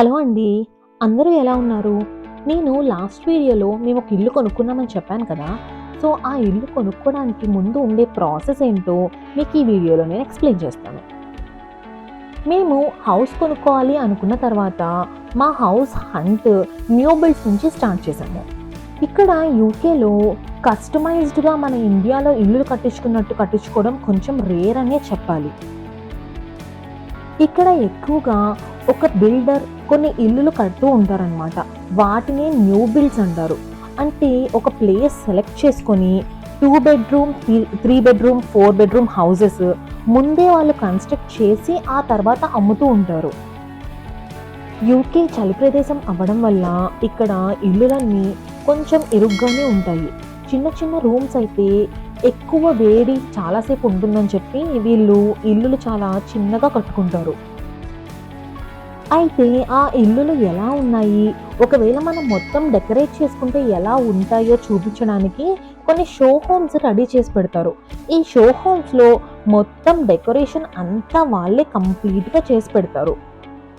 Hello అండి. అందరూ ఎలా ఉన్నారు? నేను లాస్ట్ వీడియోలో మేము ఒక ఇల్లు కొనుక్కున్నామని చెప్పాను కదా. సో ఆ ఇల్లు కొనుక్కోవడానికి ముందు ఉండే ప్రాసెస్ ఏంటో మీకు ఈ వీడియోలో నేను ఎక్స్ప్లెయిన్ చేస్తాను. మేము హౌస్ కొనుక్కోవాలి అనుకున్న తర్వాత మా హౌస్ హంట్ న్యూబిల్డ్స్ నుంచి స్టార్ట్ చేశాము. ఇక్కడ యూకేలో కస్టమైజ్డ్గా మన ఇండియాలో ఇల్లులు కట్టించుకున్నట్టు కట్టించుకోవడం కొంచెం రేర్ అనే చెప్పాలి. ఇక్కడ ఎక్కువగా ఒక బిల్డర్ కొన్ని ఇల్లులు కడుతూ ఉంటారనమాట వాటిని న్యూ బిల్డ్స్ అంటారు. అంటే ఒక ప్లేస్ సెలెక్ట్ చేసుకొని two bedroom three bedroom four bedroom houses ముందే వాళ్ళు కన్స్ట్రక్ట్ చేసి ఆ తర్వాత అమ్ముతూ ఉంటారు. యూకే చలి ప్రదేశం అవ్వడం వల్ల ఇక్కడ ఇల్లులన్నీ కొంచెం ఇరుగ్గానే ఉంటాయి. చిన్న చిన్న రూమ్స్ అయితే ఎక్కువ వేడి చాలాసేపు ఉంటుందని చెప్పి వీళ్ళు ఇల్లులు చాలా చిన్నగా కట్టుకుంటారు. అయితే ఆ ఇల్లులు ఎలా ఉన్నాయి? ఒకవేళ మనం మొత్తం డెకరేట్ చేసుకుంటే ఎలా ఉంటాయో చూపించడానికి కొన్ని షో హోమ్స్ రెడీ చేసి పెడతారు. ఈ షో హోమ్స్లో మొత్తం డెకరేషన్ అంతా వాళ్ళే కంప్లీట్గా చేసి పెడతారు.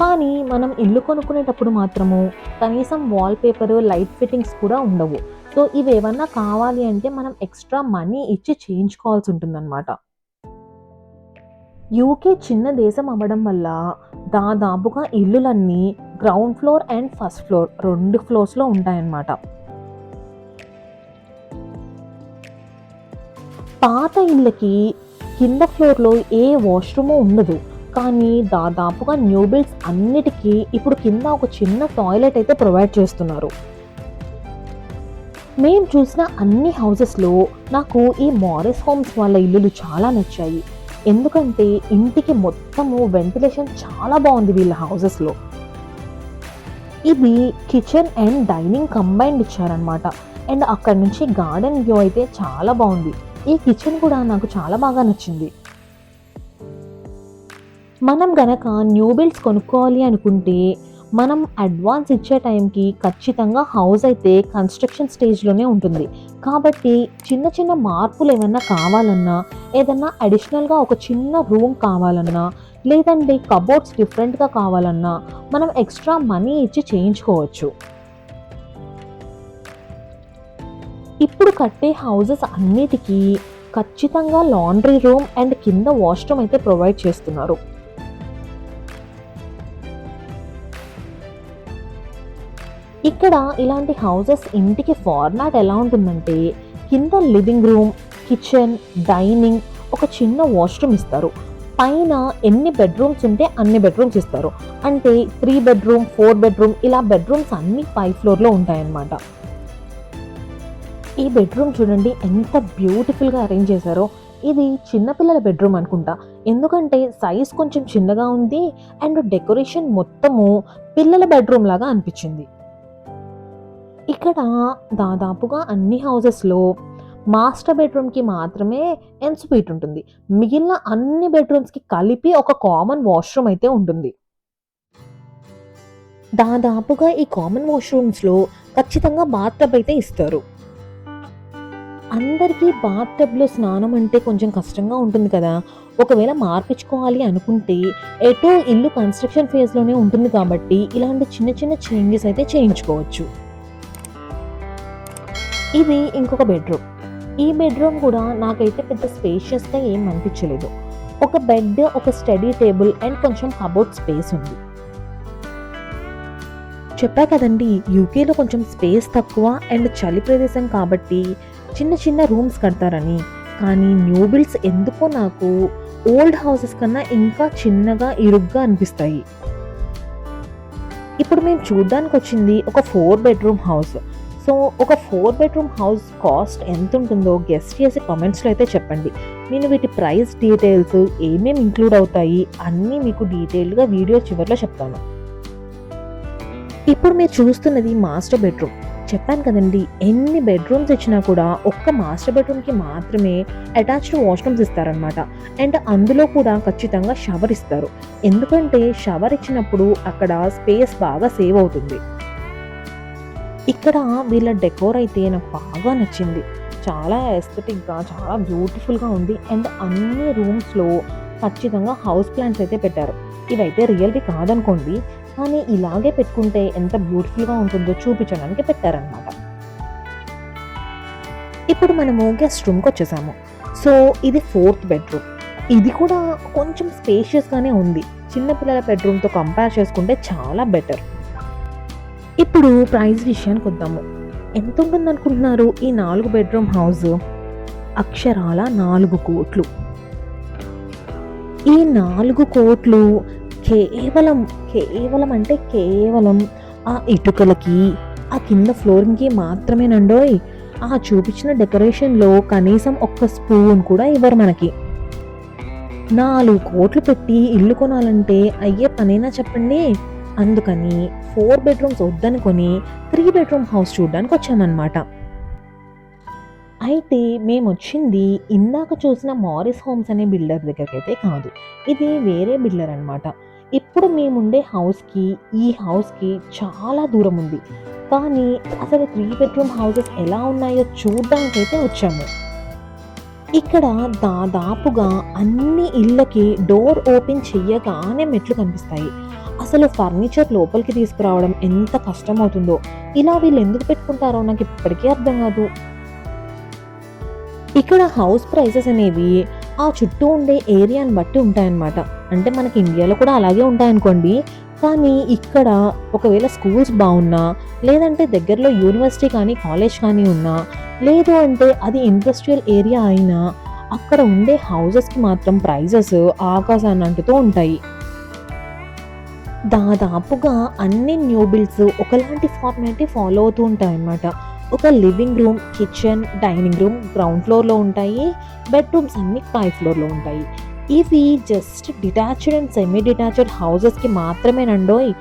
కానీ మనం ఇల్లు కొనుక్కునేటప్పుడు మాత్రము కనీసం వాల్ పేపర్ లైట్ ఫిట్టింగ్స్ కూడా ఉండవు. సో ఇవి ఏమన్నా కావాలి అంటే మనం ఎక్స్ట్రా మనీ ఇచ్చి చేయించుకోవాల్సి ఉంటుందన్నమాట. యూకే చిన్న దేశం అవ్వడం వల్ల దాదాపుగా ఇల్లులన్నీ ground floor and first floor రెండు ఫ్లోర్స్లో ఉంటాయన్నమాట. పాత ఇళ్ళకి కింద ఫ్లోర్లో ఏ వాష్రూము ఉండదు. కానీ దాదాపుగా న్యూ బిల్డ్స్ అన్నిటికీ ఇప్పుడు కింద ఒక చిన్న టాయిలెట్ అయితే ప్రొవైడ్ చేస్తున్నారు. మేము చూసిన అన్ని హౌసెస్లో నాకు ఈ మారిస్ హోమ్స్ వాళ్ళ ఇల్లులు చాలా నచ్చాయి. ఎందుకంటే ఇంటికి మొత్తము వెంటిలేషన్ చాలా బాగుంది వీళ్ళ హౌసెస్లో ఇది కిచెన్ అండ్ డైనింగ్ కంబైన్డ్ ఇచ్చారనమాట అండ్ అక్కడ నుంచి గార్డెన్ వ్యూ అయితే చాలా బాగుంది. ఈ కిచెన్ కూడా నాకు చాలా బాగా నచ్చింది. మనం గనక న్యూ బిల్డ్స్ కొనుక్కోవాలి అనుకుంటే మనం అడ్వాన్స్ ఇచ్చే టైంకి ఖచ్చితంగా హౌస్ అయితే కన్స్ట్రక్షన్ స్టేజ్లోనే ఉంటుంది. కాబట్టి చిన్న చిన్న మార్పులు ఏమైనా కావాలన్నా ఏదన్నా అడిషనల్గా ఒక చిన్న రూమ్ కావాలన్నా లేదంటే కబోర్డ్స్ డిఫరెంట్గా కావాలన్నా మనం ఎక్స్ట్రా మనీ ఇచ్చి చేయించుకోవచ్చు. ఇప్పుడు కట్టే హౌజెస్ అన్నిటికీ ఖచ్చితంగా లాండ్రీ రూమ్ అండ్ కింద వాష్రూమ్ అయితే ప్రొవైడ్ చేస్తున్నారు. ఇక్కడ ఇలాంటి హౌసెస్ ఇంటికి ఫార్మాట్ ఎలా ఉంటుందంటే కింద లివింగ్ రూమ్ కిచెన్ డైనింగ్ ఒక చిన్న వాష్రూమ్ ఇస్తారు. పైన ఎన్ని బెడ్రూమ్స్ ఉంటే అన్ని బెడ్రూమ్స్ ఇస్తారు. అంటే త్రీ బెడ్రూమ్ ఫోర్ బెడ్రూమ్ ఇలా బెడ్రూమ్స్ అన్ని ఫైవ్ ఫ్లోర్లో ఉంటాయన్నమాట. ఈ బెడ్రూమ్ చూడండి ఎంత బ్యూటిఫుల్గా అరేంజ్ చేశారో. ఇది చిన్నపిల్లల బెడ్రూమ్ అనుకుంటా. ఎందుకంటే సైజ్ కొంచెం చిన్నగా ఉంది అండ్ డెకరేషన్ మొత్తము పిల్లల బెడ్రూమ్ లాగా అనిపించింది. ఇక్కడ దాదాపుగా అన్ని హౌసెస్లో మాస్టర్ బెడ్రూమ్కి మాత్రమే ఎన్ స్వీట్ ఉంటుంది. మిగిలిన అన్ని బెడ్రూమ్స్కి కలిపి ఒక కామన్ వాష్రూమ్ అయితే ఉంటుంది. దాదాపుగా ఈ కామన్ వాష్రూమ్స్లో ఖచ్చితంగా బాత్టబ్ అయితే ఇస్తారు. అందరికీ బాత్టబ్లో స్నానం అంటే కొంచెం కష్టంగా ఉంటుంది కదా. ఒకవేళ మార్పించుకోవాలి అనుకుంటే ఎటో ఇల్లు కన్స్ట్రక్షన్ ఫేజ్లోనే ఉంటుంది కాబట్టి ఇలాంటి చిన్న చిన్న చేంజెస్ అయితే చేయించుకోవచ్చు. ఇది ఇంకొక బెడ్రూమ్ ఈ బెడ్రూమ్ కూడా నాకైతే పెద్ద స్పేషియస్గా ఏం అనిపించలేదు. ఒక బెడ్ ఒక స్టడీ టేబుల్ అండ్ కొంచెం కబోర్డ్ స్పేస్ ఉంది. చెప్పా కదండి యూకేలో కొంచెం స్పేస్ తక్కువ అండ్ చలి ప్రదేశం కాబట్టి చిన్న చిన్న రూమ్స్ కడతారని. కానీ న్యూ బిల్డ్స్ ఎందుకో నాకు ఓల్డ్ హౌసెస్ కన్నా ఇంకా చిన్నగా ఇరుగ్గా అనిపిస్తాయి. ఇప్పుడు మేము చూడ్డానికి వచ్చింది ఒక ఫోర్ బెడ్రూమ్ హౌస్ సో ఒక ఫోర్ బెడ్రూమ్ హౌస్ కాస్ట్ ఎంత ఉంటుందో గెస్ట్ చేసి కామెంట్స్లో అయితే చెప్పండి. నేను వీటి ప్రైస్ డీటెయిల్స్ ఏమేమి ఇంక్లూడ్ అవుతాయి అన్నీ మీకు డీటెయిల్డ్గా వీడియో చివరిలో చెప్తాను. ఇప్పుడు మీరు చూస్తున్నది మాస్టర్ బెడ్రూమ్ చెప్పాను కదండి ఎన్ని బెడ్రూమ్స్ ఇచ్చినా కూడా ఒక్క మాస్టర్ బెడ్రూమ్కి మాత్రమే అటాచ్డ్ వాష్రూమ్స్ ఇస్తారనమాట అండ్ అందులో కూడా ఖచ్చితంగా షవర్ ఇస్తారు. ఎందుకంటే షవర్ ఇచ్చినప్పుడు అక్కడ స్పేస్ బాగా సేవ్ అవుతుంది. ఇక్కడ వీళ్ళ డెకోర్ అయితే నాకు బాగా నచ్చింది. చాలా ఎస్థెటిక్గా చాలా బ్యూటిఫుల్గా ఉంది. అండ్ అన్ని రూమ్స్లో ఖచ్చితంగా హౌస్ ప్లాంట్స్ అయితే పెట్టారు. ఇవైతే రియల్వి కాదనుకోండి కానీ ఇలాగే పెట్టుకుంటే ఎంత బ్యూటిఫుల్గా ఉంటుందో చూపించడానికి పెట్టారనమాట ఇప్పుడు మనము గెస్ట్ రూమ్కి వచ్చేసాము. సో ఇది ఫోర్త్ బెడ్రూమ్ ఇది కూడా కొంచెం స్పేషియస్గానే ఉంది. చిన్నపిల్లల బెడ్రూమ్తో కంపేర్ చేసుకుంటే చాలా బెటర్ ఇప్పుడు ప్రైస్ విషయానికి వద్దాము. ఎంత ఉంటుంది అనుకుంటున్నారు ఈ నాలుగు బెడ్రూమ్ హౌస్? అక్షరాల నాలుగు కోట్లు. ఈ నాలుగు కోట్లు కేవలం కేవలం అంటే కేవలం ఆ ఇటుకలకి ఆ కింద ఫ్లోరింగ్కి మాత్రమేనండోయ్. ఆ చూపించిన డెకరేషన్లో కనీసం ఒక్క స్పూన్ కూడా ఇవ్వరు మనకి. నాలుగు కోట్లు పెట్టి ఇల్లు కొనాలంటే అయ్యే పనైనా చెప్పండి? అందుకని ఫోర్ బెడ్రూమ్స్ వద్దనుకొని త్రీ బెడ్రూమ్ హౌస్ చూడడానికి వచ్చామన్నమాట అయితే మేము వచ్చింది ఇందాక చూసిన మారిస్ హోమ్స్ అనే బిల్డర్ దగ్గరికి అయితే కాదు. ఇది వేరే బిల్డర్ అనమాట ఇప్పుడు మేముండే హౌస్కి ఈ హౌస్కి చాలా దూరం ఉంది కానీ అసలు త్రీ బెడ్రూమ్ హౌసెస్ ఎలా ఉన్నాయో చూడడానికైతే వచ్చాము. ఇక్కడ దాదాపుగా అన్ని ఇళ్ళకి డోర్ ఓపెన్ చెయ్యగానే మెట్లు కనిపిస్తాయి. అసలు ఫర్నిచర్ లోపలికి తీసుకురావడం ఎంత కష్టమవుతుందో? ఇలా వీళ్ళు ఎందుకు పెట్టుకుంటారో నాకు ఇప్పటికీ అర్థం కాదు. ఇక్కడ హౌస్ ప్రైసెస్ అనేవి ఆ చుట్టూ ఉండే ఏరియాని బట్టి ఉంటాయన్నమాట. అంటే మనకి ఇండియాలో కూడా అలాగే ఉంటాయనుకోండి. కానీ ఇక్కడ ఒకవేళ స్కూల్స్ బాగున్నా లేదంటే దగ్గరలో యూనివర్సిటీ కానీ కాలేజ్ కానీ ఉన్నా లేదు అంటే అది ఇండస్ట్రియల్ ఏరియా అయినా అక్కడ ఉండే హౌజెస్కి మాత్రం ప్రైజెస్ ఆకాశాన్ని అంటుతూ ఉంటాయి. దాదాపుగా అన్ని న్యూ బిల్డ్స్ ఒకలాంటి ఫార్మాట్ ఫాలో అవుతూ ఉంటాయి అన్నమాట. ఒక living room kitchen dining room ground ఫ్లోర్లో ఉంటాయి బెడ్రూమ్స్ అన్ని పై ఫ్లోర్లో ఉంటాయి. ఇవి just detached and semi detached హౌసెస్కి మాత్రమేనండోయ్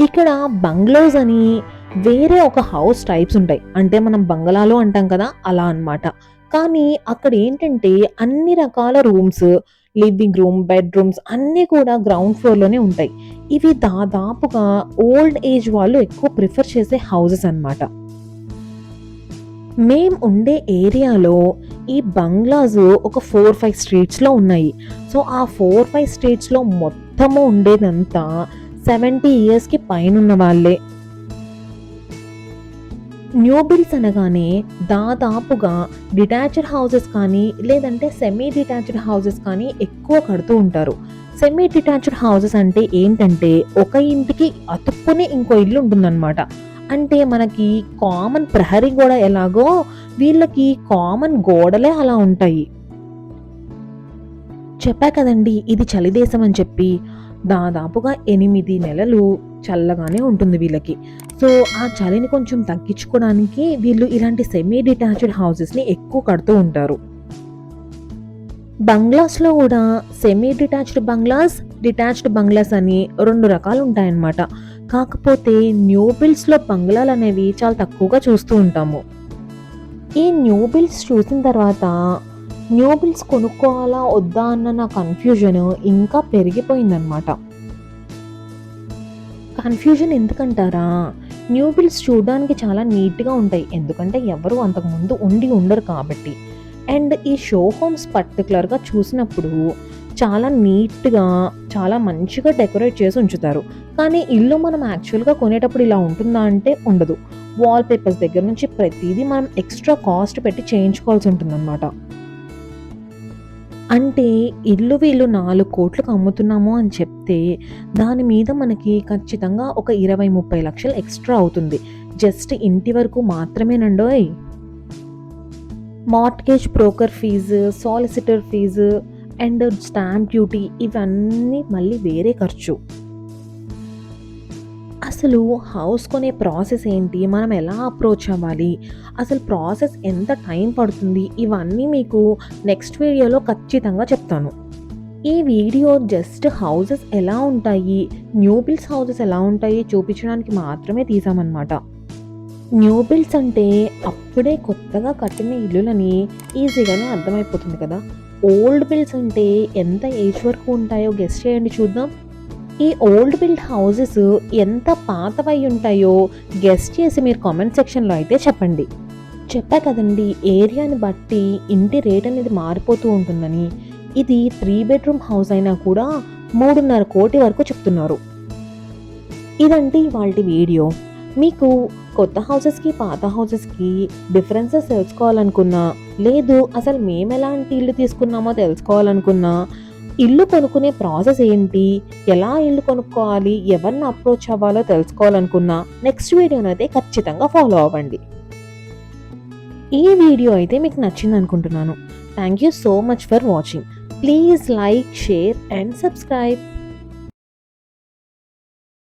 ఇక్కడ బంగ్లోస్ అని వేరే ఒక హౌస్ టైప్స్ ఉంటాయి. అంటే మనం బంగ్లాలో అంటాం కదా అలా అన్నమాట. కానీ అక్కడ ఏంటంటే అన్ని రకాల రూమ్స్ లివింగ్ రూమ్ బెడ్రూమ్స్ అన్నీ కూడా గ్రౌండ్ ఫ్లోర్లోనే ఉంటాయి. ఇవి దాదాపుగా ఓల్డ్ ఏజ్ వాళ్ళు ఎక్కువ ప్రిఫర్ చేసే హౌసెస్ అన్నమాట. మేం ఉండే ఏరియాలో ఈ బంగ్లాస్ ఒక ఫోర్ ఫైవ్ స్ట్రీట్స్లో ఉన్నాయి. సో ఆ ఫోర్ ఫైవ్ స్ట్రీట్స్లో మొత్తము ఉండేదంతా సెవెంటీ ఇయర్స్కి పైన ఉన్న వాళ్ళే. న్యూబిల్స్ అనగానే దాదాపుగా డిటాచ్డ్ హౌసెస్ కానీ లేదంటే సెమీ డిటాచ్డ్ హౌసెస్ కానీ ఎక్కువ కడుతూ ఉంటారు. సెమీ డిటాచ్డ్ హౌసెస్ అంటే ఏంటంటే ఒక ఇంటికి అతుక్కునే ఇంకో ఇల్లు ఉంటుందన్నమాట. అంటే మనకి కామన్ ప్రహరీ గోడ ఎలాగో వీళ్ళకి కామన్ గోడలే అలా ఉంటాయి. చెప్పా కదండి ఇది చలిదేశం అని చెప్పి. దాదాపుగా ఎనిమిది నెలలు చల్లగానే ఉంటుంది వీళ్ళకి. సో ఆ చలిని కొంచెం తగ్గించుకోవడానికి వీళ్ళు ఇలాంటి సెమీ డిటాచ్డ్ హౌసెస్ని ఎక్కువ కడుతూ ఉంటారు. బంగ్లాస్లో కూడా semi detached bungalows detached bungalows అని రెండు రకాలు ఉంటాయన్నమాట. కాకపోతే న్యూ బిల్డ్స్లో బంగ్లాలు అనేవి చాలా తక్కువగా చూస్తూ ఉంటాము. ఈ న్యూ బిల్డ్స్ చూసిన తర్వాత న్యూ బిల్డ్స్ కొనుక్కోవాలా వద్దా అన్న నా కన్ఫ్యూజన్ ఇంకా పెరిగిపోయిందనమాట కన్ఫ్యూజన్ ఎందుకంటారా? న్యూ బిల్స్ చూడడానికి చాలా నీట్గా ఉంటాయి. ఎందుకంటే ఎవరు అంతకుముందు ఉండి ఉండరు కాబట్టి. అండ్ ఈ షో హోమ్స్ పర్టికులర్గా చూసినప్పుడు చాలా నీట్గా చాలా మంచిగా డెకరేట్ చేసి ఉంచుతారు. కానీ ఇల్లు మనం యాక్చువల్గా కొనేటప్పుడు ఇలా ఉంటుందా అంటే ఉండదు. వాల్ పేపర్స్ దగ్గర నుంచి ప్రతిదీ మనం ఎక్స్ట్రా కాస్ట్ పెట్టి చేయించుకోవాల్సి ఉంటుందన్నమాట. అంటే ఇల్లు వీళ్ళు నాలుగు కోట్లకు అమ్ముతున్నాము అని చెప్తే దాని మీద మనకి ఖచ్చితంగా ఒక ఇరవై ముప్పై లక్షలు ఎక్స్ట్రా అవుతుంది. జస్ట్ ఇంటి వరకు మాత్రమేనండోయ్ mortgage broker fee solicitor fee and stamp duty ఇవన్నీ మళ్ళీ వేరే ఖర్చు. అసలు హౌస్ కొనే ప్రాసెస్ ఏంటి? మనం ఎలా అప్రోచ్ అవ్వాలి? అసలు ప్రాసెస్ ఎంత టైం పడుతుంది? ఇవన్నీ మీకు నెక్స్ట్ వీడియోలో ఖచ్చితంగా చెప్తాను. ఈ వీడియో జస్ట్ హౌసెస్ ఎలా ఉంటాయి? న్యూ బిల్డ్స్ హౌసెస్ ఎలా ఉంటాయి? చూపించడానికి మాత్రమే తీసామన్నమాట. న్యూ బిల్డ్స్ అంటే అప్పుడే కొత్తగా కట్టిన ఇల్లులని ఈజీగానే అర్థమైపోతుంది కదా. ఓల్డ్ బిల్డ్స్ అంటే ఎంత ఏజ్ వరకు ఉంటాయో గెస్ట్ చేయండి చూద్దాం. ఈ ఓల్డ్ బిల్డ్ హౌసెస్ ఎంత పాతవై ఉంటాయో గెస్ట్ చేసి మీరు కామెంట్ సెక్షన్లో అయితే చెప్పండి. చెప్పా కదండి ఏరియాని బట్టి ఇంటి రేట్ అనేది మారిపోతూ ఉంటుందని. ఇది త్రీ బెడ్రూమ్ హౌస్ అయినా కూడా మూడున్నర కోటి వరకు చెప్తున్నారు. ఇదండి వాళ్ళ వీడియో మీకు కొత్త హౌసెస్కి పాత హౌసెస్కి డిఫరెన్సెస్ తెలుసుకోవాలనుకున్నా లేదు అసలు మేము ఎలాంటి ఇల్లు తీసుకున్నామో తెలుసుకోవాలనుకున్నా ఇల్లు కొనుక్కునే ప్రాసెస్ ఏంటి? ఎలా ఇల్లు కొనుక్కోవాలి? ఎవరిని అప్రోచ్ అవ్వాలో తెలుసుకోవాలనుకున్నా నెక్స్ట్ వీడియోనైతే అయితే ఖచ్చితంగా ఫాలో అవ్వండి. ఈ వీడియో అయితే మీకు నచ్చింది అనుకుంటున్నాను. Thank you so much for watching please like share and subscribe